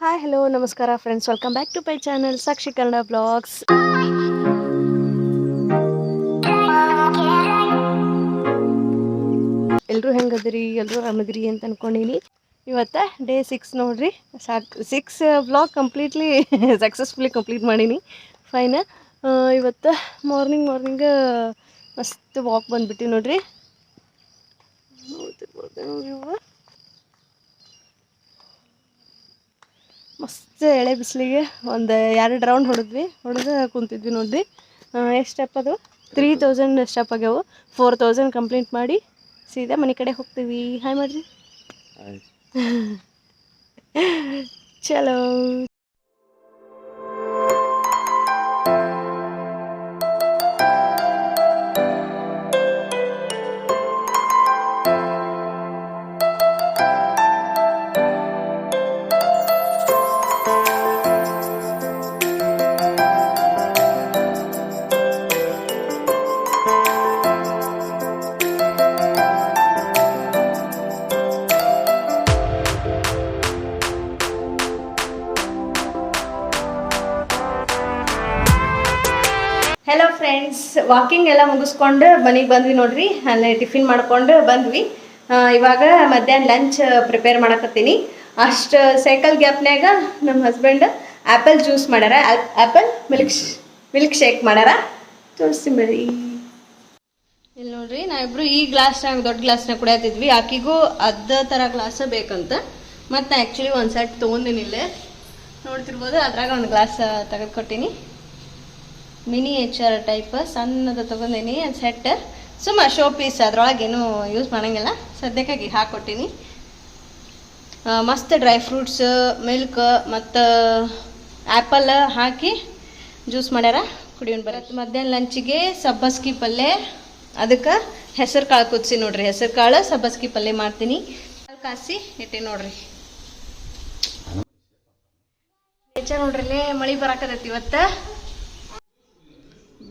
Hi hello ನಮಸ್ಕಾರ friends welcome back to my channel Sakshi Kannada blogs ಎಲ್ಲರೂ ಹೆಂಗದ್ರಿ? ಎಲ್ಲರೂ ಆರಾಮದ್ರಿ ಅಂತ ಅನ್ಕೊಂಡೀನಿ. ಇವತ್ತು ಡೇ ಸಿಕ್ಸ್ ನೋಡ್ರಿ. ಸಾಕ್ six blog completely successfully complete ಮಾಡೀನಿ. ಫೈನ್ ಇವತ್ತು ಮಾರ್ನಿಂಗ್ ಮಾರ್ನಿಂಗ್ ಮಸ್ತ್ ವಾಕ್ ಬಂದ್ಬಿಟ್ಟಿವಿ ನೋಡ್ರಿ ನೋಡ್ತಿರ್ಬೋದು ನೀವು ಮಸ್ತ್ ಎಳೆ ಬಿಸಿಲಿಗೆ. ಒಂದು ಎರಡು ರೌಂಡ್ ಹೊಡೆದ್ವಿ. ಹೊಡೆದು ಕುಂತಿದ್ವಿ ನೋಡಿದ್ವಿ ಎಷ್ಟು ಸ್ಟೆಪ್ ಅದು? ತ್ರೀ ತೌಸಂಡ್ ಸ್ಟೆಪ್ ಆಗ್ಯಾವು. ಫೋರ್ ತೌಸಂಡ್ ಕಂಪ್ಲೀಟ್ ಮಾಡಿ ಸೀದಾ ಮನೆ ಕಡೆ ಹೋಗ್ತೀವಿ. ಹಾಯ್ ಮಾಡಿರಿ. ಚಲೋ. ವಾಕಿಂಗ್ ಎಲ್ಲ ಮುಗಿಸ್ಕೊಂಡು ಮನೆಗೆ ಬಂದ್ವಿ ನೋಡ್ರಿ. ಅಲ್ಲೇ ಟಿಫಿನ್ ಮಾಡ್ಕೊಂಡು ಬಂದ್ವಿ. ಇವಾಗ ಮಧ್ಯಾಹ್ನ ಲಂಚ್ ಪ್ರಿಪೇರ್ ಮಾಡಕತ್ತೀನಿ. ಅಷ್ಟು ಸೈಕಲ್ ಗ್ಯಾಪ್ನ್ಯಾಗ ನಮ್ಮ ಹಸ್ಬೆಂಡ್ ಆ್ಯಪಲ್ ಜ್ಯೂಸ್ ಮಾಡ್ಯಾರ. ಆ್ಯಪಲ್ ಮಿಲ್ಕ್ ಮಿಲ್ಕ್ ಶೇಕ್ ಮಾಡ್ಯಾರ. ತೋರಿಸ್ತೀನಿ ಬರ್ರಿ ಇಲ್ಲಿ ನೋಡ್ರಿ ನಾವಿಬ್ರು ಈ ಗ್ಲಾಸ್ನಾಗ ದೊಡ್ಡ ಗ್ಲಾಸ್ನಾಗ ಕುಡಿಯತ್ತಿದ್ವಿ. ಆಕಿಗೂ ಅದ ಥರ ಗ್ಲಾಸ ಬೇಕಂತ. ಮತ್ತು ಆ್ಯಕ್ಚುಲಿ ಒಂದು ಸೆಟ್ ತೊಗೊಂಡಿನಿಲ್ಲೇ ನೋಡ್ತಿರ್ಬೋದು, ಅದ್ರಾಗ ಒಂದು ಗ್ಲಾಸ್ ತೆಗೆದು ಕೊಟ್ಟೀನಿ ಮಿನಿ ಎಚ್ ಆರ್ ಟೈಪ್, ಸಣ್ಣದು ತೊಗೊಂಡೀನಿ, ಅದು ಸೆಟ್ ಸುಮ್ಮ ಶೋ ಪೀಸ್ ಅದ್ರೊಳಗೇನು ಯೂಸ್ ಮಾಡಂಗಿಲ್ಲ. ಸದ್ಯಕ್ಕಾಗಿ ಹಾಕ್ಕೊಟ್ಟಿನಿ ಮಸ್ತ್ ಡ್ರೈ ಫ್ರೂಟ್ಸ್ ಮಿಲ್ಕ್ ಮತ್ತು ಆ್ಯಪಲ್ ಹಾಕಿ ಜ್ಯೂಸ್ ಮಾಡ್ಯಾರ. ಕುಡಿಯೋಣ ಬರತ್ತೆ ಮಧ್ಯಾಹ್ನ ಲಂಚಿಗೆ ಸಬ್ಬಸ್ಗಿ ಪಲ್ಯ. ಅದಕ್ಕೆ ಹೆಸರು ಕಾಳು ಕುದಿಸಿ ನೋಡ್ರಿ. ಹೆಸರು ಕಾಳು ಸಬ್ಬಸ್ಗಿ ಪಲ್ಯ ಮಾಡ್ತೀನಿ. ಕಾಸಿ ಇಟ್ಟಿ ನೋಡ್ರಿ. ನೋಡ್ರಿ ಮಳಿ ಬರಾಕತೈತಿ ಇವತ್ತು.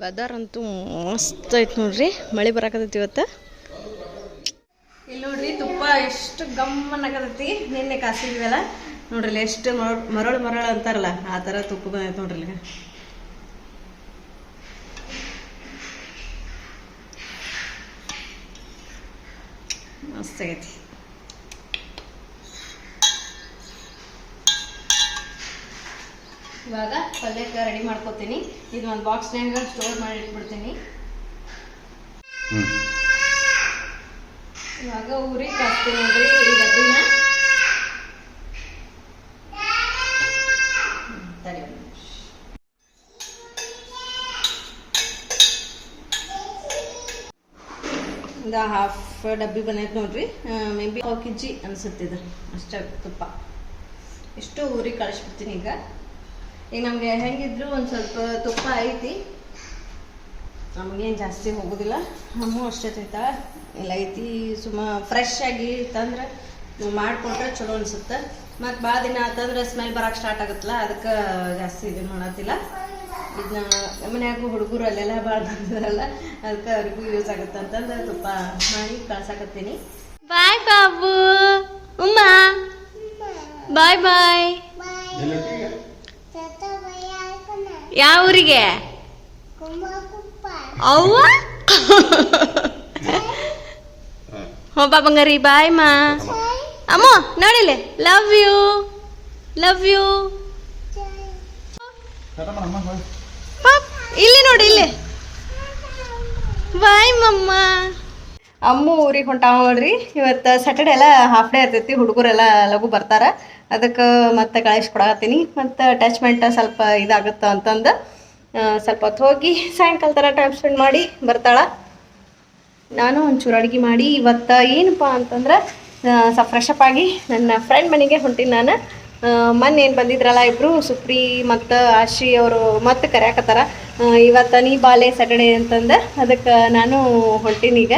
ವೆದರ್ ಅಂತೂ ಮಸ್ತ್ ಐತೆ ನೋಡ್ರಿ. ಮಳೆ ಬರಾಕತೈತಿ ಇವತ್ತು? ಇಲ್ಲಿ ನೋಡ್ರಿ ತುಪ್ಪ ಎಷ್ಟು ಗಮ್ಮನಾಗತೈತಿ ನಿನ್ನೆ ಕಾಸಿದ್ವಲ್ಲ? ನೋಡ್ರಿ ಎಷ್ಟು ಮರಳು ಮರಳು ಅಂತಾರಲ್ಲ, ಆ ಥರ ತುಪ್ಪ ಬಂದೈತೆ ನೋಡ್ರಿ ಮಸ್ತ್ ಆಗೈತಿ. ಇವಾಗ ಪಲ್ಯಕ್ಕೆ ರೆಡಿ ಮಾಡ್ಕೊತೀನಿ. ಇದು ಒಂದು ಬಾಕ್ಸ್ ಬಾಕ್ಸ್ನಾಗ ಸ್ಟೋರ್ ಮಾಡಿ ಇಟ್ಬಿಡ್ತೀನಿ. ಇವಾಗ ಊರಿ ಕಳಿಸ್ತೀನಿ ನೋಡ್ರಿ ಈ ಡಬ್ಬಿನ. ಹಾಫ್ ಡಬ್ಬಿ ಬಂದೈತೆ ನೋಡ್ರಿ. ಮೇ ಬಿ ಪಾವ್ ಕೆ ಜಿ ಇದು. ಅಷ್ಟೇ ತುಪ್ಪ. ಇಷ್ಟು ಊರಿಗೆ ಕಳಿಸ್ಬಿಡ್ತೀನಿ ಈಗ. ಈಗ ನಮಗೆ ಹೆಂಗಿದ್ರು ಒಂದು ಸ್ವಲ್ಪ ತುಪ್ಪ ಐತಿ. ನಮಗೇನು ಜಾಸ್ತಿ ಹೋಗೋದಿಲ್ಲ. ಅಮ್ಮು ಅಷ್ಟೇ ತೈತ ಇಲ್ಲ, ಐತಿ ಸುಮ್ಮ ಫ್ರೆಶ್ ಆಗಿ ತಂದ್ರೆ ನೀವು ಮಾಡಿಕೊಟ್ರೆ ಚಲೋ ಅನ್ಸುತ್ತೆ. ಮತ್ತು ಭಾಳ ದಿನ ಆತಂದ್ರೆ ಸ್ಮೆಲ್ ಬರಕ್ ಸ್ಟಾರ್ಟ್ ಆಗುತ್ತಲ್ಲ, ಅದಕ್ಕೆ ಜಾಸ್ತಿ ಇದನ್ ಮಾಡತ್ತಿಲ್ಲ ಇದನ್ನ ಮನ್ಯಾಗ ಹುಡುಗರು ಅಲ್ಲೆಲ್ಲ ಭಾಳ ಬಂದಿರಲ್ಲ ಅದಕ್ಕೆ ಅವ್ರಿಗೂ ಯೂಸ್ ಆಗುತ್ತೆ ಅಂತಂದು ತುಪ್ಪ ಮಾಡಿ ಕಳ್ಸಾಕತ್ತೀನಿ. ಬಾಯ್ ಬಾಬು ಉಮ್ಮ ಬಾಯ್ ಬಾಯ್ ಯಾವ ಊರಿಗೆ? ಅವ್ವ? ಹೋಪ ಬಂಗಾರಿ ಬಾಯ್ ಮಾ. ಅಮ್ಮ ನೋಡಿಲೆ ಲವ್ ಯು ಲವ್ ಯು. ಇಲ್ಲಿ ನೋಡಿ, ಇಲ್ಲಿ. ಬಾಯ್ ಮಮ್ಮ. ಅಮ್ಮ ಊರಿಗೆ ಹೊಂಟಾವ ನೋಡ್ರಿ. ಇವತ್ತು ಸ್ಯಾಟರ್ಡೆ ಎಲ್ಲ ಹಾಫ್ ಡೇ ಇರ್ತೈತಿ, ಹುಡುಗರೆಲ್ಲ ಲಘು ಬರ್ತಾರ. ಅದಕ್ಕೆ ಮತ್ತೆ ಕಳಿಸ್ಕೊಡತ್ತೀನಿ ಮತ್ತು ಅಟ್ಯಾಚ್ಮೆಂಟ್ ಸ್ವಲ್ಪ ಇದಾಗುತ್ತೆ ಅಂತಂದು ಸ್ವಲ್ಪ ಹೊತ್ತು ಹೋಗಿ ಸಾಯಂಕಾಲ ಥರ ಟೈಮ್ ಸ್ಪೆಂಡ್ ಮಾಡಿ ಬರ್ತಾಳೆ. ನಾನು ಒಂಚೂರು ಅಡುಗೆ ಮಾಡಿ ಇವತ್ತು ಏನಪ್ಪ ಅಂತಂದ್ರೆ ಸ ಸ್ವಲ್ಪ ಫ್ರೆಶ್ ಅಪ್ ಆಗಿ ನನ್ನ ಫ್ರೆಂಡ್ ಮನೆಗೆ ಹೊಂಟೀನಿ ನಾನು. ಮೊನ್ನೆ ಏನು ಬಂದಿದ್ರಲ್ಲ ಇಬ್ಬರು ಸುಪ್ರಿ ಮತ್ತು ಆಶಿ ಅವರು ಮತ್ತೆ ಕರ್ಯಾಕತ್ತಾರ. ಇವತ್ತು ನೀ ಬಾಲೆ ಸ್ಯಾಟರ್ಡೆ ಅಂತಂದು, ಅದಕ್ಕೆ ನಾನು ಹೊಂಟೀನಿ ಈಗ.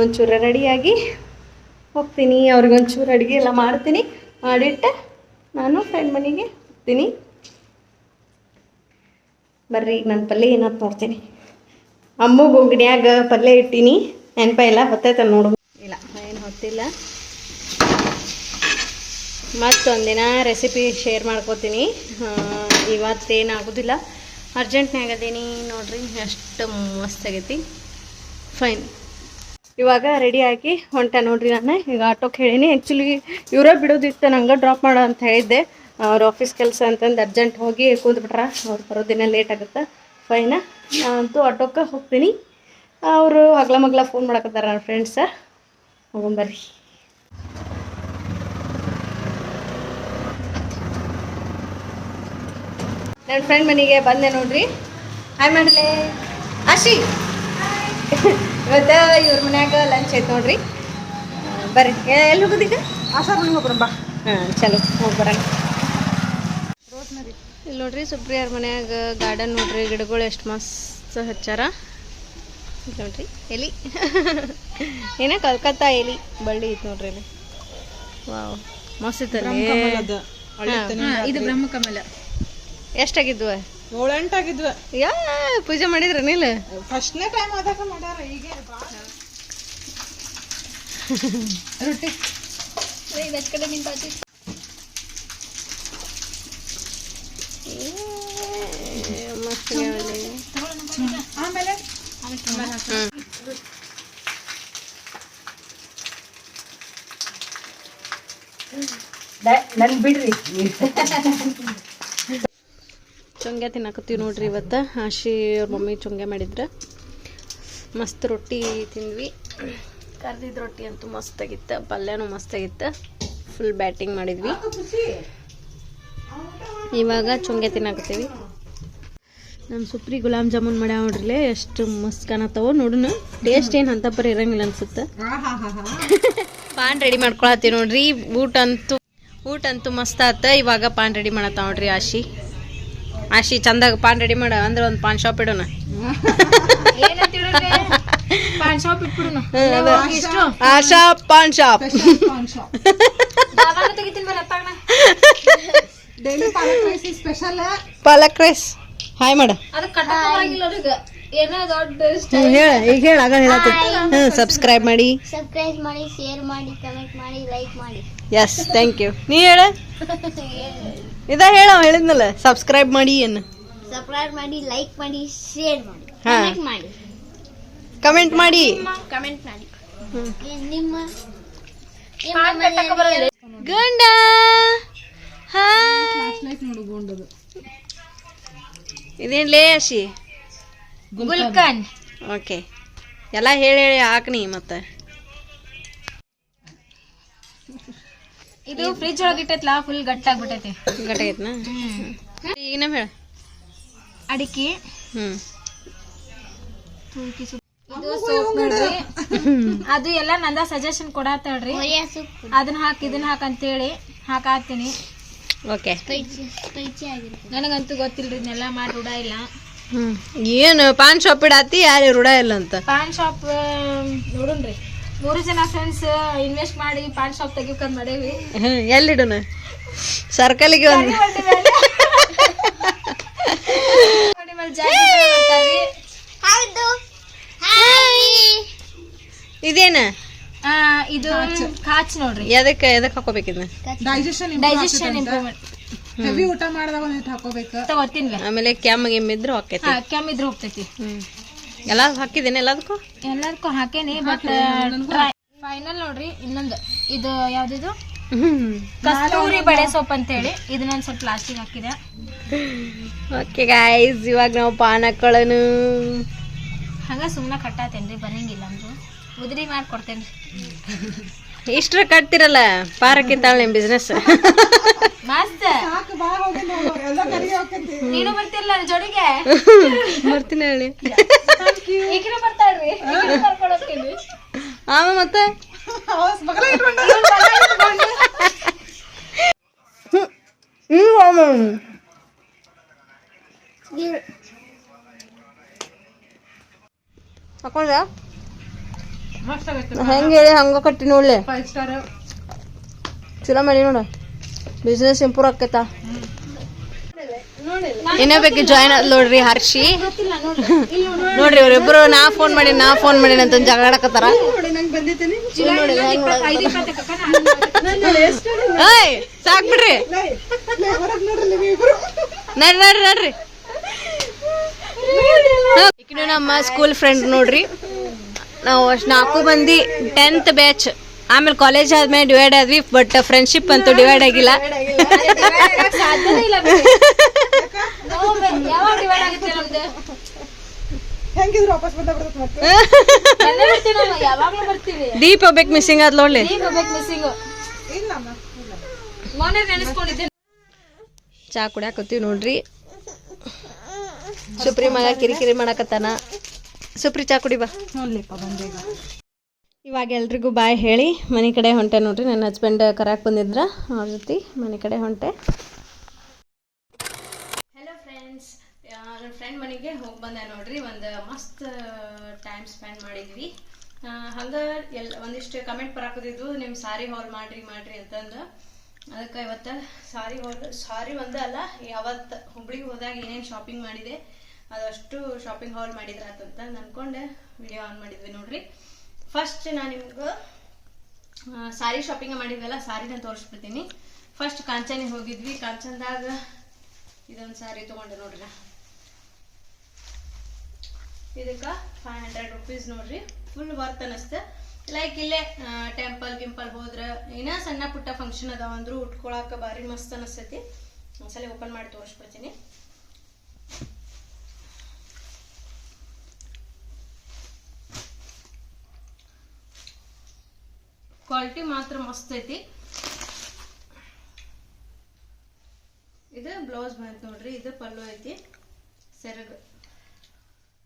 ಒಂಚೂರು ರೆಡಿಯಾಗಿ ಹೋಗ್ತೀನಿ, ಅವ್ರಿಗೊಂಚೂರು ಅಡುಗೆ ಎಲ್ಲ ಮಾಡ್ತೀನಿ. ಮಾಡಿಟ್ಟು ನಾನು ಫ್ರೆಂಡ್ ಮನೆಗೆ ಹೋಗ್ತೀನಿ. ಬರ್ರಿ ಈಗ ನನ್ನ ಪಲ್ಯ ಏನಾದ್ರು ನೋಡ್ತೀನಿ. ಅಮ್ಮು ಗುಂಗಣ್ಯಾಗ ಪಲ್ಯ ಇಟ್ಟೀನಿ. ನೆನಪ ಇಲ್ಲ ಹೊತ್ತೈತ ನೋಡು. ಇಲ್ಲ ಏನು ಹೊತ್ತಿಲ್ಲ. ಮತ್ತೊಂದಿನ ರೆಸಿಪಿ ಶೇರ್ ಮಾಡ್ಕೋತೀನಿ. ಇವತ್ತೇನು ಆಗೋದಿಲ್ಲ. ಅರ್ಜೆಂಟ್ನಾಗ ಅದೀನಿ. ನೋಡ್ರಿ ಎಷ್ಟು ಮಸ್ತ್ ಆಗೈತಿ. ಫೈನ್ ಇವಾಗ ರೆಡಿ ಆಗಿ ಹೊಂಟೆ ನೋಡ್ರಿ ನಾನು. ಈಗ ಆಟೋಕ್ಕೆ ಹೇಳೀನಿ ಆ್ಯಕ್ಚುಲಿ ಇವರೇ ಬಿಡೋದಿತ್ತು. ನಂಗೆ ಡ್ರಾಪ್ ಮಾಡೋ ಅಂತ ಹೇಳಿದ್ದೆ. ಅವ್ರ ಆಫೀಸ್ ಕೆಲಸ ಅಂತಂದು ಅರ್ಜೆಂಟ್ ಹೋಗಿ ಕೂತ್ಬಿಟ್ರ. ಅವ್ರು ಬರೋದಿನ ಲೇಟ್ ಆಗುತ್ತೆ. ಫೈನ ನಾನಂತೂ ಆಟೋಕ್ಕೆ ಹೋಗ್ತೀನಿ. ಅವರು ಹಗ್ಲ ಮಗ್ಲ ಫೋನ್ ಮಾಡಕತ್ತಾರ ನನ್ನ ಫ್ರೆಂಡ್ಸ ಹೋಗೊಂಬರ್ರಿ ನನ್ನ ಫ್ರೆಂಡ್ ಮನೆಗೆ ಬಂದೆ ನೋಡ್ರಿ. ಹಾಯ್ ಮಾಡಲೇ. ಆಶಿ. ಇವತ್ತು ಇವ್ರ ಮನ್ಯಾಗ ಲಂಚ್ ಐತೆ ನೋಡ್ರಿ. ಬರ್ರಿ. ಎಲ್ಲಿ ಹೋಗೋದೀಗ? ಬಾ. ಹಾಂ ಚಲೋ. ಹೋಗಿ ಬರೋಣ. ಇಲ್ಲಿ ನೋಡ್ರಿ ಸುಪ್ರಿಯಾರ್ ಮನ್ಯಾಗ ಗಾರ್ಡನ್ ನೋಡ್ರಿ ಗಿಡಗಳು ಎಷ್ಟು ಮಸ್ತ್ ಹಚ್ಚಾರ. ನೋಡ್ರಿ ಎಲಿ. ಏನ ಕಲ್ಕತ್ತಾ ಎಲಿ ಬಳ್ಳಿ ಐತೆ ನೋಡ್ರಿ ಇಲ್ಲಿ. ವಾವ್. ಮಸ್ತ್ ಇತ್ತಲ್ಲ ಇದು ಬ್ರಹ್ಮಕಮಲ ಎಷ್ಟಾಗಿದ್ವ? ಏಳೆಂಟಾಗಿದ್ವ. ಯಾ ಪೂಜೆ ಮಾಡಿದ್ರ ಮಾಡಿದ್ರನಿಲ್ಲ ಫಸ್ಟ್ನೇ ಟೈಮ್ ಆದಾಗ ಮಾಡ್ಯಾರ ಈಗ ರೊಟ್ಟಿ. ಮಸ್ತ್ ಆಮೇಲೆ? ನನ್ ಬಿಡ್ರಿ. ಚೊಂಗೆ ತಿನ್ನಕತ್ತೀವಿ ನೋಡ್ರಿ ಇವತ್ತು. ಆಶಿ ಅವ್ರ ಮಮ್ಮಿ ಚೊಂಗೆ ಮಾಡಿದ್ರೆ. ಮಸ್ತ್ ರೊಟ್ಟಿ ತಿಂದ್ವಿ. ಕರ್ದಿದ್ದ ರೊಟ್ಟಿ ಅಂತೂ ಮಸ್ತಾಗಿತ್ತು ಪಲ್ಯನೂ ಮಸ್ತಾಗಿತ್ತು ಫುಲ್ ಬ್ಯಾಟಿಂಗ್ ಮಾಡಿದ್ವಿ. ಇವಾಗ ಚೊಂಗೆ ತಿನ್ನಕತ್ತೀವಿ. ನಮ್ಮ ಸುಪ್ರಿ ಗುಲಾಬ್ ಜಾಮೂನ್ ಮಾಡ್ಯಾವ ನೋಡ್ರಿಲೆ, ಎಷ್ಟು ಮಸ್ತ್ ಕಾಣತ್ತವ ನೋಡುನ. ಟೇಸ್ಟ್ ಏನು ಅಂತ ಪರಿ ಇರಂಗಿಲ್ಲ ಅನ್ಸುತ್ತೆ. ಪಾನ್ ರೆಡಿ ಮಾಡ್ಕೊಳತ್ತೀವಿ ನೋಡ್ರಿ. ಊಟ ಅಂತೂ ಊಟ ಅಂತೂ ಮಸ್ತ್ ಆತ. ಇವಾಗ ಪಾನ್ ರೆಡಿ ಮಾಡತ್ತಾವ ನೋಡ್ರಿ ಆಶಿ. ಆಶಿ ಚಂದಾಗ ಪಾನ್ ರೆಡಿ ಮಾಡ ಅಂದ್ರೆ ಒಂದು ಪಾನ್ ಶಾಪ್ ಇಡೋಣ. Paan shop ಇಟ್ಬಿಡೋಣ. Asha paan shop palak rice hi ಮಾಡ ಹೇಳ ಈಗ ಹೇಳ ಆಗ ಹೇಳತ್ತಿ ಸಬ್ಸ್ಕ್ರೈಬ್ ಮಾಡಿ. ಸಬ್ಸ್ಕ್ರೈಬ್ ಮಾಡಿ ಶೇರ್ ಮಾಡಿ ಕಮೆಂಟ್ ಮಾಡಿ ಲೈಕ್ ಮಾಡಿ. ಎಸ್ ಥ್ಯಾಂಕ್ ಯು ನೀ ಹೇಳ. ಇದ ಹೇಳ ಹೇಳಿದ್ನಲ್ಲ ಸಬ್ಸ್ಕ್ರೈಬ್ ಮಾಡಿ ಏನು? ಸಬ್ಸ್ಕ್ರೈಬ್ ಮಾಡಿ ಲೈಕ್ ಮಾಡಿ ಶೇರ್ ಮಾಡಿ ಹಾ. ಕಮೆಂಟ್ ಮಾಡಿ. ಕಮೆಂಟ್ ಮಾಡಿ. ಕಮೆಂಟ್ ಮಾಡಿ. ನಿಮ್ಮ ಗಂಡ. ಇದೇನ್ ಲೇ ಅಶಿ ಗುಲ್ಕನ್ ಓಕೆ ಎಲ್ಲ ಹೇಳಿ ಹೇಳಿ ಹಾಕ್ನಿ ಮತ್ತೆ. ಇದು ಫ್ರಿಜ್ ಒಳಗೆ ಇಟ್ಟೈತ್ಲಾ? ಫುಲ್ ಗಟ್ಟಾಗ್ಬಿಟ್ಟೈತಿ. ಆಗ್ಬಿಟ್ಟೈತಿ ಈಗ ಹೇಳ. ಅಡಿಕೆ. ಹ್ಮ್. ಇದು ಸೋಪ್. ನೋಡ್ರಿ ಅದು ಎಲ್ಲ ನಂದ ಸಜೆಷನ್ ಕೊಡತ್ತಳ್ರಿ ಅದನ್ನ ಹಾಕಿ ಇದನ್ನ ಹಾಕ ಅಂತೇಳಿ ಹಾಕಾತೀನಿ. ಓಕೆ. ನನಗಂತೂ ಗೊತ್ತಿಲ್ರಿ ಇದನ್ನೆಲ್ಲ ಮಾಡಿ ರೂಢ ಇಲ್ಲ. ಹ್ಮ್. ಏನು ಪಾನ್ ಶಾಪ್ ಇಡಾತಿ ಯಾರು ರೂಢ ಇಲ್ಲ ಅಂತ. ಪಾನ್ ಶಾಪ್ ನೋಡುನ್ರಿ. ಮೂರು ಜನ ಫ್ರೆಂಡ್ಸ್ ಇನ್ವೆಸ್ಟ್ ಮಾಡಿ ಪಾನ್ ಶಾಪ್ ತೆಗಿಬೇಕಂತ ಮಾಡೇವಿ. ಹ್ಮ್ ಎಲ್ಲಿಡೋಣ ಸರ್ಕಲ್ಗೆ ಒಂದು. ಇದೇನ? ಆ, ಇದು ಕಾಚ್. ನೋಡ್ರಿ. ಎದಕ್ಕೆ ಎದಕ್ಕೆ ಹಾಕೋಬೇಕಿದ್ನ ಡೈಜೆಷನ್ ಡೈಜೆಷನ್ ಇಂಪ್ರೂವ್ಮೆಂಟ್ ಹೆವಿ ಊಟ ಮಾಡಿದಾಗ ಒಂದಿಟ್ಟು ಹಾಕೋಬೇಕು. ತಗೋತೀನಿ ಆಮೇಲೆ ಕೆಮ್ಮ ಗಿಮ್ಮಿದ್ರು ಹೋಗ್ತೈತಿ. ಹಾ ಕೆಮ್ಮಿದ್ರೆ ಹೋಗ್ತೈತಿ. ಹ್ಮ್. ಎಲ್ಲ ಹಾಕಿದೀನಿ ಎಲ್ಲದಕ್ಕೂ? ಎಲ್ಲದಕ್ಕೂ ಹಾಕೇನಿ ಬಟ್ ಫೈನಲ್ ನೋಡ್ರಿ ಇನ್ನೊಂದು. ಇದು ಯಾವ್ದಿದು? ಕಸ್ತೂರಿ ಬಳೆ ಸೊಪ್ಪು ಅಂತೇಳಿ. ನಾನು ಸ್ವಲ್ಪ ಪ್ಲಾಸ್ಟಿಕ್ ಹಾಕಿದೆ. ಓಕೆ ಗಾಯ್ಸ್ ಇವಾಗ ನಾವು ಪಾನ್ ಹಾಕೊಳ್ಳೋನು ಹಂಗ ಸುಮ್ಮನೆ ಕಟ್ಟಾತೇನ್ರಿ ಬರಂಗಿಲ್ಲ ಅಂದ್ರು. ಉದ್ರಿ ಮಾಡಿ ಕೊಡ್ತೇನ್ರಿ. ಇಷ್ಟ್ರ ಕಟ್ತಿರಲ್ಲ ಪಾರಕ್ಕೆ ನಿಮ್ ಬಿಸ್ನೆಸ್ ಮಸ್ತ್ ಸಾಕು ಬಾ ಹೋಗಿ ಎಲ್ಲ ಕರಿಗೆ ಹೋಗ್ತೈತಿ ನೀನು ಜೋಡಿಗೆ? ಬರ್ತೀನಿ ಹೇಳಿ. ಆಮ ಮತ್ತೆ? ಹ್ಮ್ ಇಟ್ಕೊಂಡು. ಹಾಕೊಂಡ ಮಸ್ತ್ ಆಗೈತೆ ಹೆಂಗ ಹೇಳಿ ಹಂಗ ಕಟ್ಟಿ ನೋಡ್ಲೆ. ಚಲೋ ಮಾಡಿ ನೋಡ. ಬಿಸ್ನೆಸ್ ಇಂಪ್ರೂವ್ ಆಕೈತ? ಇನ್ನೇ ಬೇಕು ಜಾಯ್ನ್ ಆದ್ ನೋಡ್ರಿ ಹರ್ಷಿ. ನೋಡ್ರಿ ಅವ್ರಿಬ್ರು ನಾ ಫೋನ್ ಮಾಡಿ ನಾ ಫೋನ್ ಮಾಡಿ ಅಂತ ಜಗಳಾಡಕತ್ತಾರ ಸಾಕ್ ಬಿಡ್ರಿ. ನೋಡ್ರಿ ನಡ್ರಿ ನಡ್ರಿ ನಮ್ಮ ಸ್ಕೂಲ್ ಫ್ರೆಂಡ್ ನೋಡ್ರಿ. ನಾವು ಅಷ್ಟು ನಾಲ್ಕು ಮಂದಿ ಟೆಂತ್ ಬ್ಯಾಚ್ ಆಮೇಲೆ ಕಾಲೇಜ್ ಆದ್ಮೇಲೆ ಡಿವೈಡ್ ಆದ್ವಿ ಬಟ್ ಫ್ರೆಂಡ್ಶಿಪ್ ಅಂತೂ ಡಿವೈಡ್ ಆಗಿಲ್ಲ. ದೀಪ ಇಲ್ಲ ಬಿಡಿ. ಯಾವಾಗ ಡಿವೈಡ್ ಆಗುತ್ತೆ ನಮ್ದು? ಹೆಂಗಿದ್ರು ವಾಪಸ್ ಬಂದ ಬರ್ತೈತೆ ಮತ್ತೆ? ಬಂದೇ ಬರ್ತೀವಿ ನಾವು ಯಾವಾಗ್ಲೂ ಬರ್ತೀವಿ. ದೀಪ್ ಹೋಗ್ಬೇಕು ಮಿಸ್ಸಿಂಗ್ ಆದ್ ನೋಡ್ಲಿ ಈಗ ಹೋಗ್ಬೇಕು ಮಿಸ್ಸಿಂಗು ಇಲ್ಲ ಅಮ್ಮ ನೆನೆಸ್ಕೊಂಡಿದ್ದೆ. ಚಾ ಕುಡಿಯಾಕತ್ತೀವಿ ನೋಡ್ರಿ. ಸುಪ್ರೀಮ್ ಮಗ ಕಿರಿಕಿರಿ ಮಾಡಕತ್ತಾನ. ಸುಪ್ರಿ ಚಾ ಕುಡಿ ಬಾ. ನೋಡ್ಲಿಪ್ಪ ಬಂದೀಗ ಇವಾಗ ಎಲ್ರಿಗೂ ಬಾಯ್ ಹೇಳಿ. ಮನೆ ಕಡೆ ಹೊಂಟೆ ನೋಡ್ರಿ ನನ್ನ ಹಸ್ಬೆಂಡ್ ಕರಾಕ್ ಬಂದಿದ್ರ. ಅವ್ರ ಜೊತೆ ಮನೆ ಕಡೆ ಹೊಂಟೆ. ಹಲೋ ಫ್ರೆಂಡ್ಸ್ ನನ್ನ ಫ್ರೆಂಡ್ ಮನೆಗೆ ಹೋಗಿ ಬಂದೆ ನೋಡ್ರಿ. ಒಂದು ಮಸ್ತ್ ಟೈಮ್ ಸ್ಪೆಂಡ್ ಮಾಡಿದ್ವಿ. ಹಂಗೆ ಎಲ್ ಒಂದಿಷ್ಟು ಕಮೆಂಟ್ ಬರಾಕದಿದ್ವು ನಿಮ್ಮ ಸಾರಿ ಹಾಲ್ ಮಾಡ್ರಿ ಮಾಡ್ರಿ ಅಂತಂದು. ಅದಕ್ಕೆ ಇವತ್ತು ಸಾರಿ ಹಾಲ್ ಸಾರಿ ಒಂದೇ ಅಲ್ಲ ಯಾವತ್ತು ಹುಬ್ಳಿಗೆ ಹೋದಾಗ ಏನೇನು ಶಾಪಿಂಗ್ ಮಾಡಿದೆ. ಅದಷ್ಟು ಶಾಪಿಂಗ್ ಹಾಲ್ ಮಾಡಿದ್ರೆ ಅಂತ ಅನ್ಕೊಂಡೆ. ವಿಡಿಯೋ ಆನ್ ಮಾಡಿದ್ವಿ ನೋಡ್ರಿ. ಫಸ್ಟ್ ನಾನು ನಿಮ್ಗೆ ಸಾರಿ ಶಾಪಿಂಗ್ ಮಾಡಿದ್ವಲ್ಲ ಸಾರಿನ ತೋರಿಸ್ಬಿಡ್ತೀನಿ. ಫಸ್ಟ್ ಕಾಂಚನಿಗೆ ಹೋಗಿದ್ವಿ. ಕಾಂಚನದಾಗ ಇದೊಂದು ಸಾರಿ ತೊಗೊಂಡೆ ನೋಡ್ರಿ. ಇದಕ್ಕೆ ಫೈವ್ ಹಂಡ್ರೆಡ್ ರುಪೀಸ್ ನೋಡ್ರಿ. ಫುಲ್ ವರ್ತ್ ಅನಿಸ್ತೆ. ಲೈಕ್ ಇಲ್ಲೇ ಟೆಂಪಲ್ ಗಿಂಪಲ್ ಹೋದ್ರೆ ಏನ ಸಣ್ಣ ಪುಟ್ಟ ಫಂಕ್ಷನ್ ಅದಾವ ಅಂದ್ರು ಉಟ್ಕೊಳಕ್ಕೆ ಭಾರಿ ಮಸ್ತ್ ಅನಸ್ತೈತಿ. ಒಂದ್ಸಲ ಓಪನ್ ಮಾಡಿ ತೋರಿಸ್ಬಿಡ್ತೀನಿ. ಕ್ವಾಲಿಟಿ ಮಾತ್ರ ಮಸ್ತ್ ಐತಿ. ಇದು ಬ್ಲೌಸ್ ಬಂತು ನೋಡ್ರಿ, ಇದು ಪಲ್ಲು ಐತಿ. ಸೆರಗ.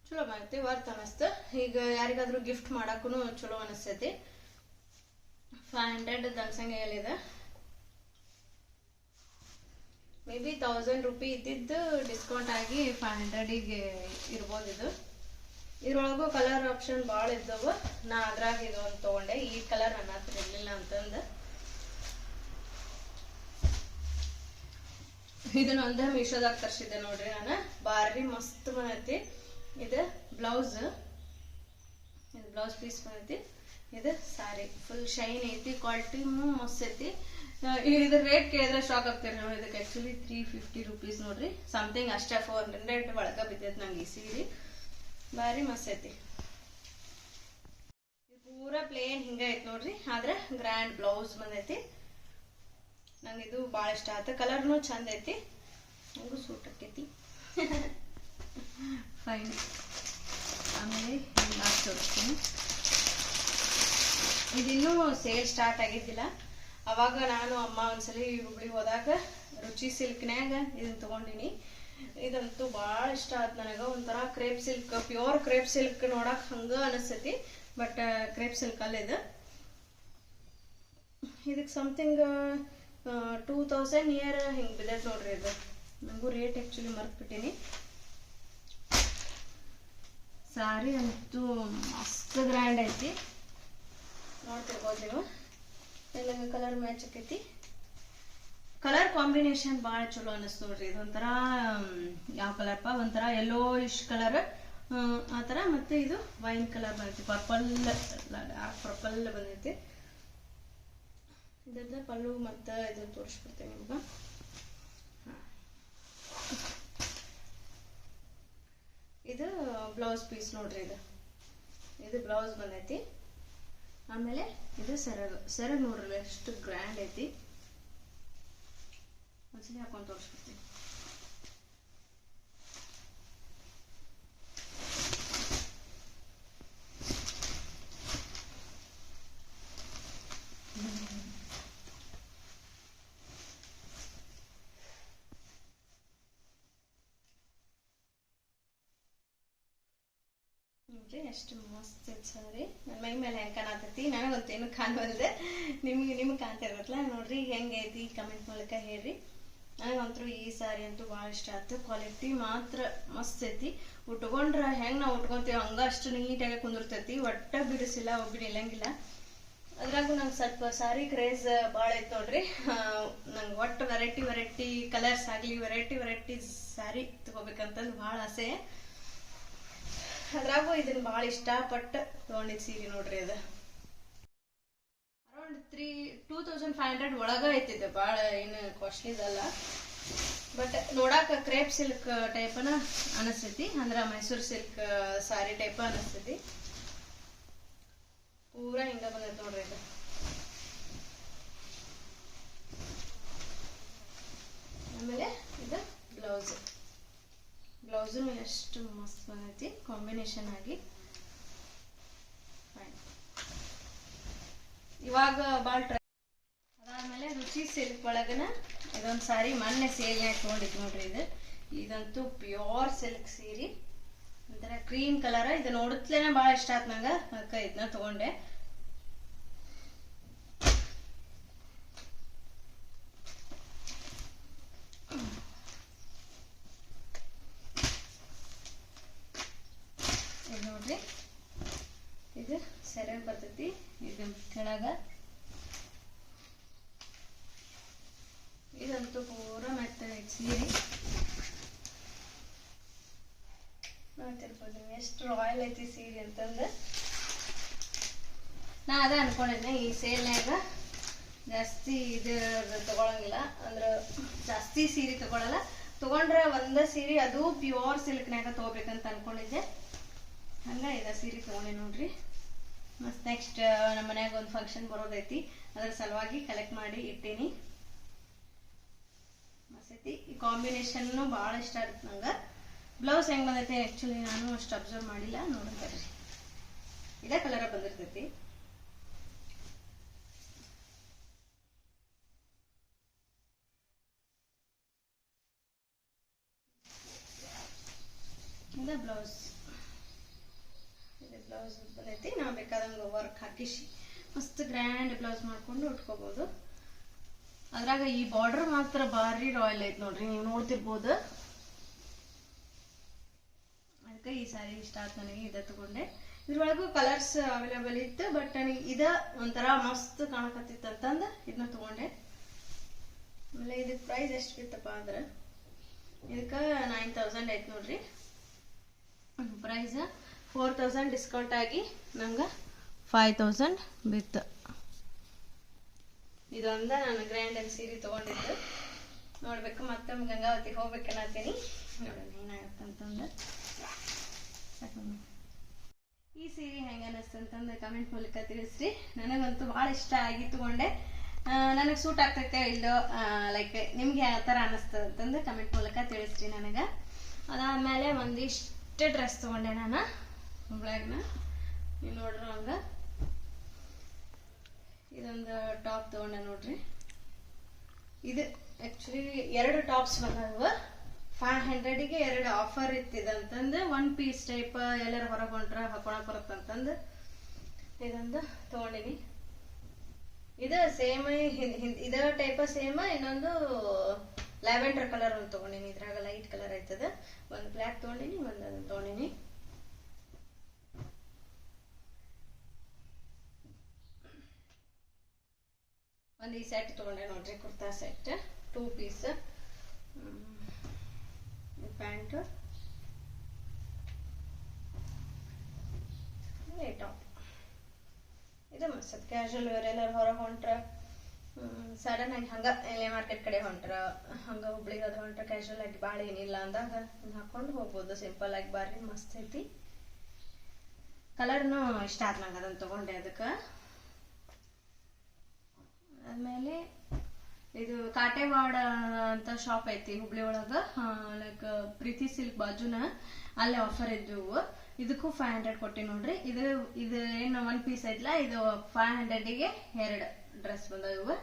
ಚಲೋ ಬಂತಿ, ವರ್ತ್ ಅನಸ್ತ. ಈಗ ಯಾರಿಗಾದ್ರೂ ಗಿಫ್ಟ್ ಮಾಡಕ್ಕೂ ಚಲೋ ಅನಸ್ತೈತಿ. ಫೈವ್ ಹಂಡ್ರೆಡ್ ಹೇಳಿದ ಮೇ ಬಿ ತೌಸಂಡ್ ರುಪಿ ಇದ್ದಿದ್ದು ಡಿಸ್ಕೌಂಟ್ ಆಗಿ ಫೈವ್ ಹಂಡ್ರೆಡಿಗೆ ಇರ್ಬೋದು ಇದು ಇದ್ರೊಳಗೂ ಕಲರ್ ಆಪ್ಷನ್ ಭಾಳ ಇದ್ದವು. ನಾ ಅದ್ರಾಗ ಇದು ಒಂದು ತೊಗೊಂಡೆ. ಈ ಕಲರ್ ನನ್ನ ಹತ್ರ ಇರಲಿಲ್ಲ ಅಂತಂದು. ಇದನ್ನ ಒಂದ ಮೀಶೋದಾಗ ತರ್ಸಿದ್ದೆ ನೋಡ್ರಿ ನಾನು. ಬಾರಿ ಮಸ್ತ್ ಬಂದೈತಿ. ಇದು ಬ್ಲೌಸ್. ಇದು ಬ್ಲೌಸ್ ಪೀಸ್ ಬಂದೈತಿ. ಇದು ಸಾರಿ. ಫುಲ್ ಶೈನ್ ಐತಿ ಕ್ವಾಲಿಟಿನೂ ಮಸ್ತ್ ಐತಿ. ಇದ್ರ ರೇಟ್ ಕೇಳಿದ್ರೆ ಶಾಕ್ ಆಗ್ತೀರಿ ನೋಡಿ ಇದಕ್ಕೆ ಆಕ್ಚುಲಿ ತ್ರೀ ಫಿಫ್ಟಿ ರುಪೀಸ್ ನೋಡ್ರಿ. ಸಮಥಿಂಗ್ ಅಷ್ಟೇ ಫೋರ್ ಹಂಡ್ರೆಡ್ ಒಳಗೆ ಬಿದ್ದೈತೆ ನಂಗೆ ಈ ಸೀರೆ. ಭಾರಿ ಮಸ್ತ್ ಐತಿ. ಇದು ಪೂರಾ ಪ್ಲೇನ್ ಹಿಂಗ ಐತಿ ನೋಡ್ರಿ. ಆದ್ರೆ ಗ್ರ್ಯಾಂಡ್ ಬ್ಲೌಸ್ ಬಂದೈತಿ. ನಂಗೆ ಇದು ಭಾಳ ಇಷ್ಟ ಆಯ್ತು ಕಲರ್ನು ಚಂದ ಐತಿ. ನಂಗೂ ಸೂಟ್ ಆಕೈತಿ. ಫೈನ್ ಆಮೇಲೆ ಲಾಸ್ಟ್ ತೋರಿಸ್ತೀನಿ. ಇದಿನ್ನೂ ಸೇಲ್ ಸ್ಟಾರ್ಟ್ ಆಗಿದ್ದಿಲ್ಲ. ಅವಾಗ ನಾನು ಅಮ್ಮ ಒಂದ್ಸಲಿ ಹುಬ್ಳಿಗೆ ಹೋದಾಗ ರುಚಿ ಸಿಲ್ಕ್ನ್ಯಾಗ ಇದನ್ನ ತಗೊಂಡಿನಿ. ಇದಂತೂ ಭಾಳ ಇಷ್ಟ ಆಯ್ತು ನನಗೆ. ಒಂಥರ crepe silk pure crepe silk ನೋಡಕ್ ಹಂಗ ಅನಿಸ್ತೈತಿ ಬಟ್ ಕ್ರೇಪ್ ಸಿಲ್ಕ್ ಅಲ್ಲ ಇದು. ಇದಕ್ಕೆ ಸಮಥಿಂಗ್ ಟೂ ತೌಸಂಡ್ ಇಯರ್ ಹಿಂಗೆ ಬಿದ್ದೈತೆ ನೋಡ್ರಿ ಇದು. ನನಗೂ ರೇಟ್ ಆ್ಯಕ್ಚುಲಿ ಮರ್ತ್ಬಿಟ್ಟಿನಿ. ಸಾರಿ ಅಂತೂ ಮಸ್ತ್ ಗ್ರ್ಯಾಂಡ್ ಐತಿ. ನೋಡ್ತಿರ್ಬೋದು ನೀವು. ಎಲ್ಲ ಕಲರ್ ಮ್ಯಾಚ್ ಆಕೈತಿ ಕಲರ್ ಕಾಂಬಿನೇಷನ್ ಭಾಳ ಚಲೋ ಅನಿಸ್ತು ನೋಡ್ರಿ, ಇದೊಂಥರ ಯಾವ ಕಲರ್ಪ ಒಂಥರ ಯೆಲ್ಲೋ ಇಶ್ ಕಲರ್ ಆ ಥರ, ಮತ್ತೆ ಇದು ವೈನ್ ಕಲರ್ ಬಂದೈತಿ ಪರ್ಪಲ್ ಡಾರ್ಕ್ ಪರ್ಪಲ್ ಬಂದೈತಿ ಇದ್ರದ್ದು ಪಲ್ಲು ಮತ್ತೆ ಇದು ತೋರಿಸ್ಬಿಡ್ತೇನೆ ನಿಮ್ಗೆ. ಇದು ಬ್ಲೌಸ್ ಪೀಸ್ ನೋಡ್ರಿ ಇದು. ಇದು ಬ್ಲೌಸ್ ಬಂದೈತಿ. ಆಮೇಲೆ ಇದು ಸೆರಗು ಸೆರಗು ನೋಡ್ರಿ, ಎಷ್ಟು ಗ್ರ್ಯಾಂಡ್ ಐತಿ. ಒಂದ್ಸಲಿ ಹಾಕೊಂಡು ತೋರಿಸ್ಬಿಡ್ತೀನಿ ನೋಡ್ರಿ ಎಷ್ಟು ಮಸ್ತ್ ಸಾರಿ ನನ್ನ ಮೈ ಮೇಲೆ ಹೆಂಗೆ ಕಾಣತೈತಿ ನನಗಂತೇನು ಕಾಣವಲ್ದೆ ನಿಮ್ಗೆ ನಿಮ್ಗೆ ಕಾಣ್ತಿರ್ಬೇಕಲ್ಲ ನೋಡ್ರಿ ಹೆಂಗೈತಿ ಕಮೆಂಟ್ ಮೂಲಕ ಹೇಳ್ರಿ ನನಗಂತೂ ಈ ಸಾರಿ ಅಂತೂ ಭಾಳ ಇಷ್ಟ ಆಯ್ತು. ಕ್ವಾಲಿಟಿ ಮಾತ್ರ ಮಸ್ತ್ ಐತಿ. ಉಟ್ಕೊಂಡ್ರೆ ಹೆಂಗೆ ನಾವು ಉಟ್ಕೊಂತೀವಿ ಹಂಗ ಅಷ್ಟು ನೀಟಾಗಿ ಕುಂದಿರ್ತೈತಿ. ಒಟ್ಟ ಬಿಡಿಸಿಲ್ಲ ಒಬ್ಬ ನಿಲ್ಲಂಗಿಲ್ಲ ಅದ್ರಾಗೂ ನಂಗೆ ಸ್ವಲ್ಪ ಸಾರಿ ಕ್ರೇಜ್ ಭಾಳ ಐತೆ ನೋಡ್ರಿ. ನಂಗೆ ಒಟ್ಟು ವೆರೈಟಿ ವೆರೈಟಿ ಕಲರ್ಸ್ ಆಗಲಿ ವೆರೈಟಿ ವೆರೈಟಿ ಸ್ಯಾರಿ ತಗೋಬೇಕಂತಂದು ಭಾಳ ಆಸೆ. ಅದ್ರಾಗೂ ಇದನ್ನು ಭಾಳ ಇಷ್ಟಪಟ್ಟು ತೊಗೊಂಡಿದ್ದು ಸೀರೆ ನೋಡ್ರಿ ಅದು. Around three, two thousand five hundred ಒಳಗೆ ಐತಿದೆ ಭಾಳ ಏನು ಕಾಸ್ಟ್ಲಿದಲ್ಲ ಬಟ್ ನೋಡಾಕ ಕ್ರೇಪ್ ಸಿಲ್ಕ್ ಟೈಪನ ಅನಿಸ್ತೈತಿ, ಅಂದ್ರೆ ಮೈಸೂರು ಸಿಲ್ಕ್ ಸಾರಿ ಟೈಪ್ ಅನಿಸ್ತೈತಿ. ಪೂರ ಹಿಂಗ ಬಂದೈತೆ ನೋಡ್ರಿ ಇದು. ಆಮೇಲೆ ಇದು ಬ್ಲೌಸ್ ಬ್ಲೌಸು ಎಷ್ಟು ಮಸ್ತ್ ಬಂದೈತಿ ಕಾಂಬಿನೇಷನ್ ಆಗಿ. ಇವಾಗ ಭಾಳ ಟ್ರೈ ಅದಾದ್ಮೇಲೆ ರುಚಿ ಸಿಲ್ಕ್ ಒಳಗನ ಇದೊಂದು ಸಾರಿ ಮೊನ್ನೆ ಸೇಲ್ ತೊಗೊಂಡಿದ್ದು ನೋಡ್ರಿ ಇದು. ಇದಂತೂ ಪ್ಯೂರ್ ಸಿಲ್ಕ್ ಸೀರೆ. ಒಂಥರ ಕ್ರೀಮ್ ಕಲರ್ ಇದು ನೋಡುತ್ತಲೇನೆ ಭಾಳ ಇಷ್ಟ ಆಯ್ತು ನಂಗೆ. ಅದಕ್ಕೆ ಇದನ್ನ ತೊಗೊಂಡೆ ಇದು ನೋಡ್ರಿ ಇದು ಸೆರೆ ಬರ್ತೈತಿ ಇದು ಕೆಳಗ ಇದಂತೂ ಪೂರ ಮೆತ್ತಗೈತಿ ಸೀರೆ ನೋಡ್ತಿರ್ಬೋದು ನೀವು ಎಷ್ಟು ರಾಯಲ್ ಐತಿ ಸೀರೆ ಅಂತಂದು ನಾ ಅದ ಅನ್ಕೊಂಡಿದ್ದೆ ಈ ಸೇಲ್ನ್ಯಾಗ ಜಾಸ್ತಿ ಇದು ತಗೊಳಂಗಿಲ್ಲ ಅಂದ್ರೆ ಸೀರೆ ತಗೊಳಲ್ಲ. ತಗೊಂಡ್ರೆ ಒಂದ ಸೀರೆ, ಅದು ಪ್ಯೂರ್ ಸಿಲ್ಕ್ನ್ಯಾಗ ತಗೋಬೇಕಂತ ಅನ್ಕೊಂಡಿದ್ದೆ. ಹಂಗ ಇದ ಸೀರೆ ತಗೊಂಡೆ ನೋಡ್ರಿ. ಮಸ್ತ್ ನೆಕ್ಸ್ಟ್ ನಮ್ಮ ಮನ್ಯಾಗ ಒಂದು ಫಂಕ್ಷನ್ ಬರೋದೈತಿ. ಅದ್ರ ಸಲುವಾಗಿ ಕಲೆಕ್ಟ್ ಮಾಡಿ ಇಟ್ಟೀನಿ. ಮಸ್ತೈತಿ ಈ ಕಾಂಬಿನೇಷನ್ನು ಭಾಳ ಇಷ್ಟ ಆಗುತ್ತೆ ನಂಗೆ. ಬ್ಲೌಸ್ ಹೆಂಗ್ ಬಂದೈತಿ ಆಕ್ಚುಲಿ ನಾನು ಅಷ್ಟು ಅಬ್ಸರ್ವ್ ಮಾಡಿಲ್ಲ. ನೋಡೋಣ ಬರ್ರಿ ಇದೇ ಕಲರ ಬಂದಿರ್ತೈತಿ. ಇದ ಬ್ಲೌಸ್ ಇದು ಬ್ಲೌಸ್ ಬಂದೈತಿ ನಾವು ಬೇಕಾದಂಗೆ ವರ್ಕ್ ಹಾಕಿಸಿ ಮಸ್ತ್ ಗ್ರ್ಯಾಂಡ್ ಬ್ಲೌಸ್ ಮಾಡ್ಕೊಂಡು ಉಟ್ಕೋಬೋದು. ಅದ್ರಾಗ ಈ ಬಾರ್ಡರ್ ಮಾತ್ರ ಭಾರಿ ರಾಯಲ್ ಐತಿ ನೋಡ್ರಿ, ನೀವು ನೋಡ್ತಿರ್ಬೋದು. ಅದಕ್ಕೆ ಈ ಸಾರಿ ಇಷ್ಟ ಆಯ್ತು ನನಗೆ ಇದ ತಗೊಂಡೆ. ಇದ್ರೊಳಗೂ ಕಲರ್ಸ್ ಅವೈಲೇಬಲ್ ಇತ್ತು ಬಟ್ ನನಗೆ ಇದ ಒಂಥರ ಮಸ್ತ್ ಕಾಣಕತ್ತಿತ್ತು ಅಂತಂದು ಇದನ್ನ ತಗೊಂಡೆ. ಆಮೇಲೆ ಇದಕ್ಕೆ ಪ್ರೈಸ್ ಎಷ್ಟು ಬಿತ್ತಪ್ಪ ಅಂದ್ರೆ, ಇದಕ್ಕೆ ನೈನ್ ತೌಸಂಡ್ ಐತೆ ನೋಡ್ರಿ. ಪ್ರೈಸ್ ಫೋರ್ ತೌಸಂಡ್ ಡಿಸ್ಕೌಂಟ್ ಆಗಿ ನಮ್ಗೆ ಫೈವ್ ತೌಸಂಡ್ ಬಿತ್ತು. ಇದೊಂದ ನಾನು ಗ್ರ್ಯಾಂಡ್ ಅಲ್ಲಿ ಸೀರೆ ತೊಗೊಂಡಿದ್ದು. ನೋಡಬೇಕು ಮತ್ತೊಮ್ಮೆ ಗಂಗಾವತಿಗೆ ಹೋಗ್ಬೇಕನ್ನತ್ತೀನಿ ನೋಡೋಣ ಏನಾಗತ್ತಂತಂದು. ಈ ಸೀರೆ ಹೆಂಗ ಅನ್ನಿಸ್ತಂತಂದು ಕಮೆಂಟ್ ಮೂಲಕ ತಿಳಿಸ್ರಿ. ನನಗಂತೂ ಭಾಳ ಇಷ್ಟ ಆಗಿ ತಗೊಂಡೆ. ನನಗೆ ಸೂಟ್ ಆಗ್ತೈತೆ ಇಲ್ಲೋ ಲೈಕ್ ನಿಮ್ಗೆ ಯಾವ ಥರ ಅನ್ನಿಸ್ತದೆ ಅಂತಂದು ಕಮೆಂಟ್ ಮೂಲಕ ತಿಳಿಸ್ರಿ ನನಗೆ. ಅದಾದಮೇಲೆ ಒಂದಿಷ್ಟು ಡ್ರೆಸ್ ತೊಗೊಂಡೆ ನಾನು. ಹುಬ್ಳ್ಯಾಗನ ನೀವು ನೋಡ್ರಿ ಹಂಗೆ. ಇದೊಂದು ಟಾಪ್ ತಗೊಂಡೆ ನೋಡ್ರಿ. ಇದು ಆ್ಯಕ್ಚುಲಿ ಎರಡು ಟಾಪ್ಸ್ ಬಂದವ. ಫೈವ್ ಹಂಡ್ರೆಡಿಗೆ ಎರಡು ಆಫರ್ ಇತ್ತಿದಂತಂದು ಒನ್ ಪೀಸ್ ಟೈಪ್ ಎಲ್ಲರೂ ಹೊರಗೆ ಹೊಂಟ್ರ, ಹಾಕೊಳಕ್ ಬರುತ್ತಂತಂದು ಇದೊಂದು ತೊಗೊಂಡಿನಿ. ಇದು ಸೇಮ್ ಇದ ಟೈಪ್ ಸೇಮ್ ಇನ್ನೊಂದು ಲ್ಯಾವೆಂಡರ್ ಕಲರ್ ಒಂದು ತೊಗೊಂಡಿನಿ, ಇದ್ರಾಗ ಲೈಟ್ ಕಲರ್ ಆಯ್ತದ. ಒಂದು ಬ್ಲ್ಯಾಕ್ ತೊಗೊಂಡಿನಿ, ಒಂದು ಅದನ್ನ ತೊಗೊಂಡಿನಿ. ಒಂದು ಈ ಸೆಟ್ ತೊಗೊಂಡೆ ನೋಡ್ರಿ, kurta set two piece pant top ಇದು ಮಸ್ತ್. ಕ್ಯಾಶುವಲ್ ವೇರ್ ಎಲ್ಲರೂ ಹೊರಗೆ ಹೊಂಟ್ರ? ಸಡನ್ ಆಗಿ ಹಂಗ ಎಲೆ ಮಾರ್ಕೆಟ್ ಕಡೆ ಹೊಂಟ್ರ, ಹಂಗ ಹುಬ್ಳಿಗೆ ಅದು ಹೊಂಟ್ರ ಕ್ಯಾಶುವಲ್ ಆಗಿ ಭಾಳ ಏನಿಲ್ಲ ಅಂದಾಗ ಹಾಕೊಂಡು ಹೋಗ್ಬೋದು. ಸಿಂಪಲ್ ಆಗಿ ಬಾರಿ ಮಸ್ತ್ ಐತಿ. ಕಲರ್ನು ಇಷ್ಟ ಆತ್ ನಂಗೆ ಅದನ್ನ ತಗೊಂಡೆ ಅದಕ್ಕೆ. ಆಮೇಲೆ ಇದು ಕಾಟೆವಾಡ ಅಂತ ಶಾಪ್ ಐತಿ ಹುಬ್ಳಿ ಒಳಗ. ಲೈಕ್ ಪ್ರೀತಿ ಸಿಲ್ಕ್ ಬಾಜುನ ಅಲ್ಲೇ ಆಫರ್ ಇದ್ವು ಇದಕ್ಕೂ ಫೈವ್ ಹಂಡ್ರೆಡ್ ಕೊಟ್ಟಿ ನೋಡ್ರಿ. ಇದು ಇದು ಏನು ಒನ್ ಪೀಸ್ ಐತ್ಲ, ಇದು ಫೈವ್ ಹಂಡ್ರೆಡಿಗೆ ಎರಡು. ಡ್ರೆಸ್ ಬಂದವು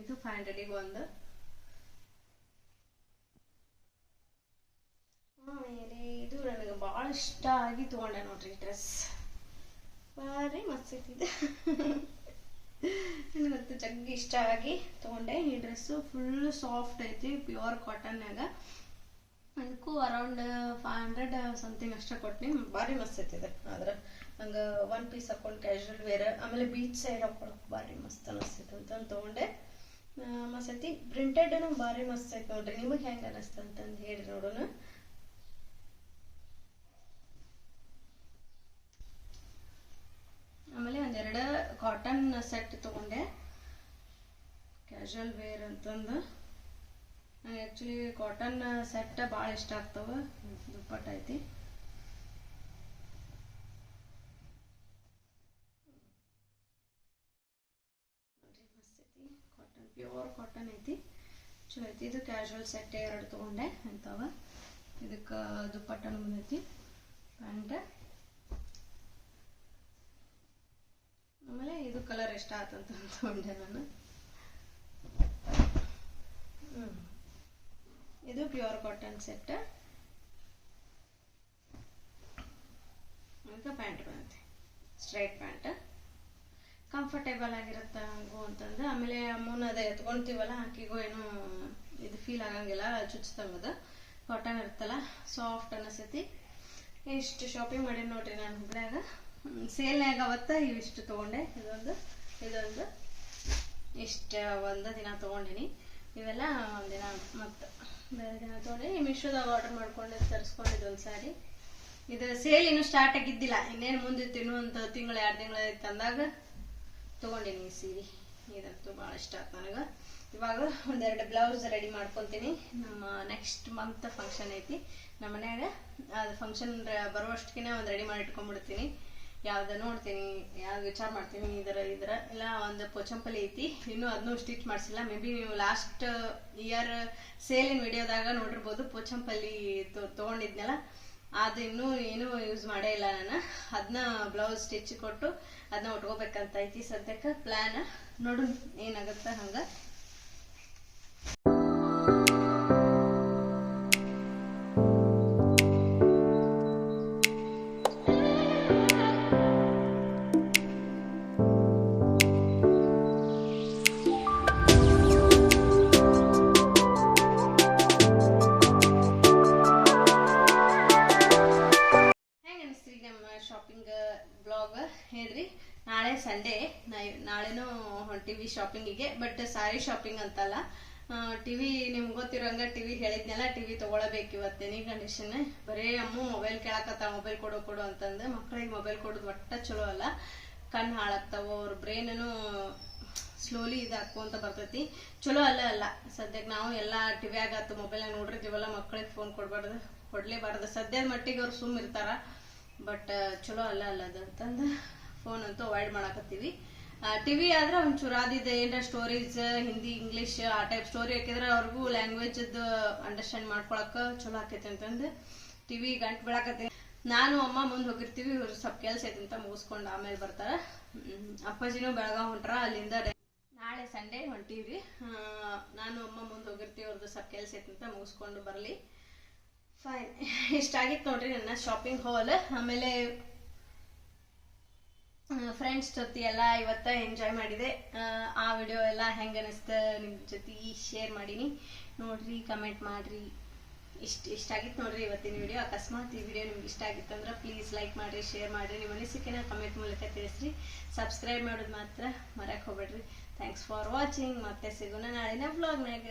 ಇದು ಫೈವ್ ಹಂಡ್ರೆಡಿಗೆ ಒಂದು. ಆಮೇಲೆ ಇದು ನನಗೆ ಭಾಳ ಇಷ್ಟ ಆಗಿ ತಗೊಂಡೆ ನೋಡ್ರಿ ಡ್ರೆಸ್ ಭಾರಿ ಮಸ್ತ್ ಐತಿ ಇದು ನನಗಂತೂ ಜಗ್ಗಿ ಇಷ್ಟ ಆಗಿ ತೊಗೊಂಡೆ. ಈ ಡ್ರೆಸ್ಸು ಫುಲ್ ಸಾಫ್ಟ್ ಐತಿ ಪ್ಯೂರ್ ಕಾಟನ್ಯಾಗ ಅದಕ್ಕೂ ಅರೌಂಡ್ ಫೈವ್ ಹಂಡ್ರೆಡ್ ಸಮಥಿಂಗ್ ಅಷ್ಟೇ ಕೊಟ್ನಿ. ಭಾರಿ ಮಸ್ತ್ ಐತಿ ಇದು ಆದ್ರೆ ಹಂಗೆ ಒನ್ ಪೀಸ್ ಹಾಕೊಂಡು ಕ್ಯಾಶುವಲ್ ವೇರ್ ಆಮೇಲೆ ಬೀಚ್ ಸೈಡ್ ಹಾಕೊಳಕ್ ಭಾರಿ ಮಸ್ತ್ ಅನಿಸ್ತೈತೆ ಅಂತ ತಗೊಂಡೆ. ಮಸತಿ ಪ್ರಿಂಟೆಡ್ನು ಭಾರಿ ಮಸ್ತ್ ಐತಿ ನೋಡ್ರಿ. ನಿಮಗೆ ಹೆಂಗೆ ಅನಿಸ್ತ ಅಂತಂದು ಹೇಳಿ ನೋಡೋಣ. ಆಮೇಲೆ ಒಂದೆರಡು ಕಾಟನ್ ಸೆಟ್ ತೊಗೊಂಡೆ. ಕ್ಯಾಶುವಲ್ ವೇರ್ ಅಂತಂದು. ನಂಗೆ ಆ್ಯಕ್ಚುಲಿ ಕಾಟನ್ ಸೆಟ್ ಭಾಳ ಇಷ್ಟ ಆಗ್ತವೆ. ದುಪ್ಪಟ್ಟ ಐತಿ ನೋಡ್ರಿ ಮಸ್ತ್ ಐತಿ ಕಾಟನ್ ಕಾಟನ್ ಐತಿ. ಚಲೋ ಐತಿ. ಇದು ಕ್ಯಾಶುವಲ್ ಸೆಟ್ ಎರಡು ತೊಗೊಂಡೆ ಅಂತಾವ. ಇದಕ್ಕೆ ದುಪ್ಪಟ್ಟನು ಬಂದೈತಿ ಪ್ಯಾಂಟ್ ಆಮೇಲೆ ಇದು ಕಲರ್ ಎಷ್ಟ ಆತಂತ ತೊಗೊಂಡೆ ನಾನು. ಇದು ಪ್ಯೂರ್ ಕಾಟನ್ ಸೆಟ್ ಅದಕ್ಕೆ ಪ್ಯಾಂಟ್ ಬಂದೈತಿ. ಸ್ಟ್ರೈಟ್ ಪ್ಯಾಂಟ್ ಕಂಫರ್ಟೇಬಲ್ ಆಗಿರುತ್ತೆ ಹಂಗು ಅಂತಂದು, ಆಮೇಲೆ ಅಮ್ಮನ ಅದೇ ಎತ್ಕೊಂತೀವಲ್ಲ, ಆಕಿಗೂ ಏನು ಇದು ಫೀಲ್ ಆಗಂಗಿಲ್ಲ ಚುಚ್ತಂಗದ ಕಾಟನ್ ಇರುತ್ತಲ್ಲ ಸಾಫ್ಟ್ ಅನಿಸ್ತೈತಿ. ಇಷ್ಟು ಶಾಪಿಂಗ್ ಮಾಡೀನಿ ನೋಡ್ರಿ ನಾನು ಹುಬ್ಳ್ಯಾಗ. ಸೇಲ್ನ್ಯಾಗ ಅವತ್ತ ಇವಿಷ್ಟು ತೊಗೊಂಡೆ. ಇದೊಂದು ಇದೊಂದು. ಇಷ್ಟ ಒಂದು ದಿನ ತೊಗೊಂಡಿನಿ. ಇವೆಲ್ಲ ಒಂದಿನ ಮತ್ತು ಬೇರೆ ದಿನ ತೊಗೊಂಡಿನಿ. ಮಿಶೋದಾಗ ಆರ್ಡರ್ ಮಾಡ್ಕೊಂಡು ತರಿಸ್ಕೊಂಡಿದ್ದು ಒಂದು ಸಾರಿ. ಇದು ಸೇಲ್ ಇನ್ನೂ ಸ್ಟಾರ್ಟ್ ಆಗಿದ್ದಿಲ್ಲ. ಇನ್ನೇನು ಮುಂದಿತ್ತು, ಇನ್ನೂ ಒಂದು ತಿಂಗಳು, ಎರಡು ತಿಂಗಳು ಅಂದಾಗ ತೊಗೊಂಡಿನಿ ಸೀರೆ. ಇದಂತೂ ಭಾಳ ಇಷ್ಟ ಆಯ್ತು ನನಗೆ. ಇವಾಗ ಒಂದೆರಡು ಬ್ಲೌಸ್ ರೆಡಿ ಮಾಡ್ಕೊತೀನಿ. ನಮ್ಮ ನೆಕ್ಸ್ಟ್ ಮಂತ್ ಫಂಕ್ಷನ್ ಐತಿ. ನಮ್ಮ ಮನ್ಯಾಗ, ಅದು ಫಂಕ್ಷನ್ ಬರುವಷ್ಟಿಗೆ ಒಂದು ರೆಡಿ ಮಾಡಿ ಇಟ್ಕೊಂಡ್ಬಿಡ್ತೀನಿ ಯಾವ್ದು ನೋಡ್ತೀನಿ ಯಾವ್ದು ವಿಚಾರ ಮಾಡ್ತೀನಿ, ಇದರ ಇದರ. ಇಲ್ಲ, ಒಂದು ಪೋಚಂಪಲ್ಲಿ ಐತಿ. ಇನ್ನೂ ಅದನ್ನೂ ಸ್ಟಿಚ್ ಮಾಡಿಸಿಲ್ಲ. ಮೇ ಬಿ ನೀವು ಲಾಸ್ಟ್ ಇಯರ್ ಸೇಲಿನ ವಿಡಿಯೋದಾಗ ನೋಡಿರ್ಬೋದು ಪೋಚಂಪಲ್ಲಿ ತೊಗೊಂಡಿದ್ನಲ್ಲ. ಅದು ಇನ್ನೂ ಏನೂ ಯೂಸ್ ಮಾಡೇ ಇಲ್ಲ ನಾನು. ಅದನ್ನ ಬ್ಲೌಸ್ ಸ್ಟಿಚ್ ಕೊಟ್ಟು ಅದನ್ನ ಉಟ್ಕೋಬೇಕಂತ ಐತಿ ಸದ್ಯಕ್ಕೆ ಪ್ಲ್ಯಾನ್ ನೋಡು ಏನಾಗುತ್ತೆ ಹಂಗೆ ಹೆಂಗೆ. ಹೊಂಟೀವಿ ಶಾಪಿಂಗಿಗೆ, ಬಟ್ ಸಾರಿ ಶಾಪಿಂಗ್ ಅಂತಲ್ಲ. ಟಿವಿ ನಿಮ್ಗೆ ಗೊತ್ತಿರೋಂಗ ಟಿವಿ ಹೇಳಿದ್ನೆಲ್ಲ, ಟಿವಿ ತಗೊಳಬೇಕು ಇವತ್ತೇನಿ ಕಂಡೀಷನ್ ಬರೇ ಅಮ್ಮ ಮೊಬೈಲ್ ಕೇಳಕತ್ತ, ಮೊಬೈಲ್ ಕೊಡು ಕೊಡು ಅಂತಂದು ಮಕ್ಳಿಗೆ ಮೊಬೈಲ್ ಕೊಡೋದು ಒಟ್ಟ ಚಲೋ ಅಲ್ಲ. ಕಣ್ಣು ಹಾಳಾಗ್ತಾವ, ಅವ್ರ ಬ್ರೈನೂ ಸ್ಲೋಲಿ ಇದಾಕೊಂತ ಬರ್ತೈತಿ. ಚಲೋ ಅಲ್ಲ ಅಲ್ಲ. ಸದ್ಯಕ್ಕೆ ನಾವು ಎಲ್ಲ ಟಿವಿ ಆಗತ್ತು ಮೊಬೈಲ್ ನೋಡಿರ್ತೀವಲ್ಲ ಮಕ್ಳಿಗೆ ಫೋನ್ ಕೊಡಬಾರ್ದು, ಕೊಡಲೇಬಾರ್ದು. ಸದ್ಯದ ಮಟ್ಟಿಗೆ ಅವ್ರು ಸುಮ್ಮ ಇರ್ತಾರ ಬಟ್, ಚಲೋ ಅಲ್ಲ ಅಲ್ಲ ಅದು ಅಂತಂದು ಫೋನ್ ಅಂತೂ ಅವಾಯ್ಡ್ ಮಾಡಾಕತ್ತೀವಿ. ಟಿವಿ ಆದ್ರೆ ಒಂಚೂರು ಆದಿದ್ದು ಏನಾರ ಸ್ಟೋರೀಸ್ ಹಿಂದಿ ಇಂಗ್ಲಿಷ್ ಆ ಟೈಪ್ ಸ್ಟೋರಿ ಹಾಕಿದ್ರೆ ಅವ್ರಿಗೂ ಲ್ಯಾಂಗ್ವೇಜ್ ಅಂಡರ್ಸ್ಟ್ಯಾಂಡ್ ಮಾಡ್ಕೊಳಕ್ ಚಲೋ ಆಕೈತಿ ಅಂತಂದು ಟಿವಿ ಗಂಟು ಬಿಡಾಕತ್ತೀನಿ ನಾನು, ಅಮ್ಮ ಮುಂದೆ ಹೋಗಿರ್ತೀವಿ, ಇವ್ರು ಸ್ವಲ್ಪ ಕೆಲಸ ಐತಿ ಅಂತ ಮುಗಿಸ್ಕೊಂಡು ಆಮೇಲೆ ಬರ್ತಾರ. ಅಪ್ಪಾಜಿನು ಬೆಳಗಾವ್ ಹೊಂಟ್ರ, ಅಲ್ಲಿಂದ ನಾಳೆ ಸಂಡೇ ಹೊಂಟೀವಿ. ನಾನು, ಅಮ್ಮ ಮುಂದೆ ಹೋಗಿರ್ತೀವಿ ಅವ್ರದ್ದು ಸ್ವಲ್ಪ ಕೆಲಸ ಐತಿ ಅಂತ ಮುಗಿಸ್ಕೊಂಡು ಬರಲಿ. ಫೈನ್ ಇಷ್ಟ ಆಗಿತ್ತು ನೋಡ್ರಿ ನನ್ನ ಶಾಪಿಂಗ್ ಹಾಲ್ ಆಮೇಲೆ ಫ್ರೆಂಡ್ಸ್ ಜೊತೆ ಎಲ್ಲ ಇವತ್ತ ಎಂಜಾಯ್ ಮಾಡಿದೆ. ಆ, ವಿಡಿಯೋ ಎಲ್ಲ ಹೆಂಗೆ ಅನಿಸ್ತ ನಿಮ್ಮ ಜೊತೆ ಶೇರ್ ಮಾಡೀನಿ. ನೋಡ್ರಿ ಕಮೆಂಟ್ ಮಾಡಿರಿ. ಇಷ್ಟ ಇಷ್ಟ ಆಗಿತ್ತು ನೋಡ್ರಿ ಇವತ್ತಿನ ವಿಡಿಯೋ ಅಕಸ್ಮಾತ್ ಈ ವಿಡಿಯೋ ನಿಮ್ಗೆ ಇಷ್ಟ ಆಗಿತ್ತು ಅಂದ್ರೆ ಪ್ಲೀಸ್ ಲೈಕ್ ಮಾಡಿರಿ ಶೇರ್ ಮಾಡಿರಿ. ನಿಮ್ಮ ಅನಿಸಿಕೆನ ಕಮೆಂಟ್ ಮೂಲಕ ತಿಳಿಸ್ರಿ. ಸಬ್ಸ್ಕ್ರೈಬ್ ಮಾಡೋದು ಮಾತ್ರ ಮರಕ್ಕೆ ಹೋಗ್ಬೇಡ್ರಿ. ಥ್ಯಾಂಕ್ಸ್ ಫಾರ್ ವಾಚಿಂಗ್ ಮತ್ತೆ ಸಿಗೋಣ ನಾಳಿನ ವ್ಲಾಗ್ನಾಗ